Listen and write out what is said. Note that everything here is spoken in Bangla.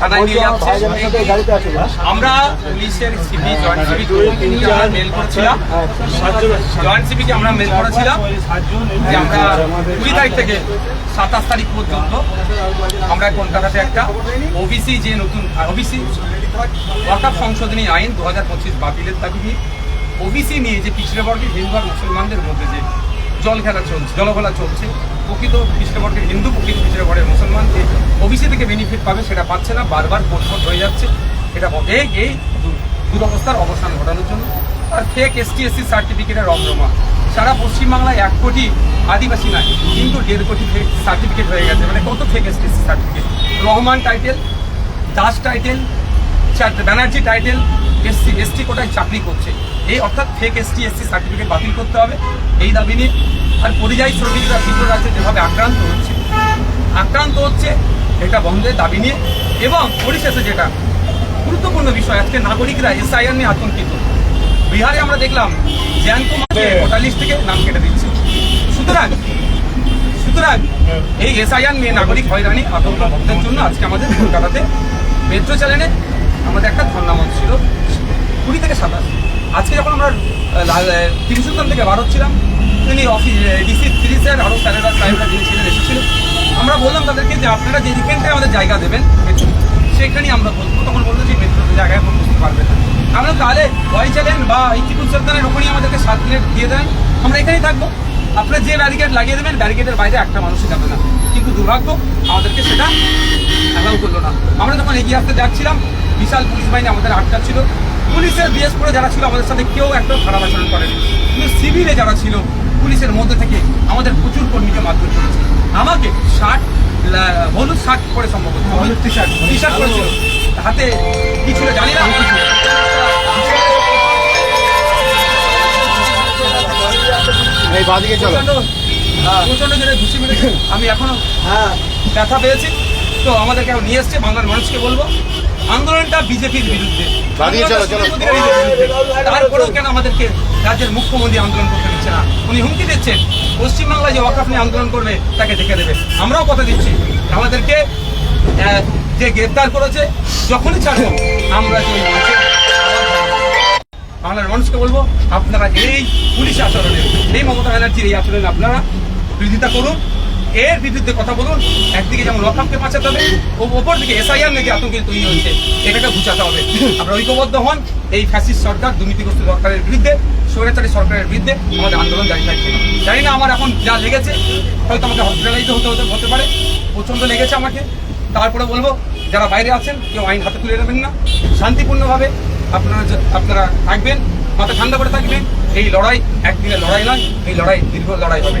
থানায় নিয়ে যাচ্ছে। আমরা পুলিশের সিপি জয়েন্ট সিপি দুজনকে আমরা মেল করেছিলাম। জয়েন্ট সিপিকে আমরা মেল করেছিলাম যে আমরা কুড়ি তারিখ থেকে সাতাশ তারিখ পর্যন্ত আমরা কলকাতাতে একটা ওবিসি যে নতুন ওবিসি ওয়াকাপ সংশোধনী আইন দু হাজার পঁচিশ বাতিলের দাবি নিয়ে ওবিসি নিয়ে যে পিছড়ে বর্গের হিন্দু আর মুসলমানদের মধ্যে যে জল খেলা চলছে জলখেলা চলছে প্রকৃত বর্গের হিন্দু প্রকৃত বর্গের মুসলমান যে ওবিসি থেকে বেনিফিট পাবে সেটা পাচ্ছে না, বারবার কোর্ট হয়ে যাচ্ছে। এটা এই এই দুরবস্থার অবসান ঘটানোর জন্য। আর ফেক এসটি এসসি সার্টিফিকেটের রমরমা সারা পশ্চিমবাংলায় এক কোটি আদিবাসী নাই, কিন্তু দেড় কোটি ফেক সার্টিফিকেট হয়ে গেছে। মানে কত fake ST SC certificate Rahman title Das title Banerjee title SC ST কোটায় চাকরি করছে। এই অর্থাৎ ফেক এসটি এসসি সার্টিফিকেট বাতিল করতে হবে। এই দাবি নিয়ে আর পরিযায়ী শ্রমিকরা ভিতর রাজ্যে যেভাবে আক্রান্ত হচ্ছে আক্রান্ত হচ্ছে এটা বন্ধের দাবি নিয়ে এবং পরিশেষে যেটা গুরুত্বপূর্ণ বিষয় আজকে নাগরিকরা এসআইআর নিয়ে আতঙ্কিত। বিহারে আমরা দেখলাম জ্যান কুমারকে ভোটার থেকে নাম কেটে দিচ্ছে। সুতরাং সুতরাং এই এসআইআর নিয়ে নাগরিক হয়রানি আতঙ্ক বন্ধের জন্য আজকে আমাদের কলকাতাতে মেট্রো চ্যানেলে আমাদের একটা ধর্ণা মঞ্চ ছিল কুড়ি থেকে সাতাশ। আজকে যখন আমরা তিন সুলতান থেকে বার হচ্ছিলাম তিনি অফিস ডিসি তিরিশের আরও স্যারেরা সাহেবরা যিনি ছিলেন, এসেছিলেন। আমরা বললাম তাদেরকে যে আপনারা যে যেখানটায় আমাদের জায়গা দেবেন সেখানেই আমরা বলব। তখন বলল যে মেট্রো জায়গায় এখন বুঝতে পারবে না। আমরা তাহলে ওয়াই চ্যানেল বা টিপুল সুলতানের ওখানেই আমাদেরকে সাত মিনিট দিয়ে দেন। আমরা এখানেই থাকব। আপনারা যে ব্যারিকেড লাগিয়ে দেবেন ব্যারিকেডের বাইরে একটা মানুষই যাবে না। কিন্তু দুর্ভাগ্য, আমাদেরকে সেটা অ্যালাউ করল না। আমরা যখন এগিয়ে আসতে যাচ্ছিলাম, বিশাল পুলিশ বাহিনী আমাদের আটকাচ্ছিল পুলিশের বিএস করে যারা ছিল আমাদের সাথে কেউ একটা খারাপ আচরণ করেনি। কিন্তু সিভিলে যারা ছিল পুলিশের মধ্যে থেকে আমাদের প্রচুর কর্মীকে মারধর করেছে। আমাকে শার্ট হলুদ শার্ট পরে সম্ভবত হলুদ টি শার্ট টি শার্ট পরেছিল হাতে কি ছিল জানি না। জোরে ঘুষি মেরেছে। আমি এখনও ব্যথা পেয়েছি। তো আমাদেরকে নিয়ে এসছে। বাংলার মানুষকে বলব। আন্দোলনটা বিজেপির বিরুদ্ধে। তারপরেও কেন আমাদেরকে রাজ্যের মুখ্যমন্ত্রী আন্দোলন করতে দিচ্ছে না? উনি হুমকি দিচ্ছেন। পশ্চিমবাংলায় যে ওয়াকাফ নিয়ে আন্দোলন করবে তাকে দেখে দেবে। আমরাও কথা দিচ্ছি। আমাদেরকে যে গ্রেপ্তার করেছে যখনই ছাড়বো আমরা বাংলার মানুষকে বলব আপনারা এই পুলিশ আচরণের এই মমতা ব্যানার্জির এই আচরণে আপনারা বিরোধিতা করুন। এর বিরুদ্ধে কথা বলুন। একদিকে যেমন লকআপকে বাঁচাতে হবে ও ওপর দিকে এসআইআর যে আতঙ্কে তৈরি হয়েছে, এটাকে ঘুচাতে হবে। আমরা ঐক্যবদ্ধ হন, এই ফ্যাসিস্ট সরকার দুর্নীতিগ্রস্ত সরকারের বিরুদ্ধে, স্বৈরাচারী সরকারের বিরুদ্ধে আমাদের আন্দোলন জারি থাকছে জানি না আমার এখন যা লেগেছে, হয়তো আমাকে হসপিটালাইজ হতে হতে হতে পারে, প্রচণ্ড লেগেছে আমাকে। তারপরে বলব, যারা বাইরে আছেন, কেউ আইন হাতে তুলে নেবেন না। শান্তিপূর্ণভাবে আপনারা আপনারা থাকবেন, মাথা ঠান্ডা করে থাকবেন। এই লড়াই একদিনের লড়াই নয়, এই লড়াই দীর্ঘ লড়াই হবে।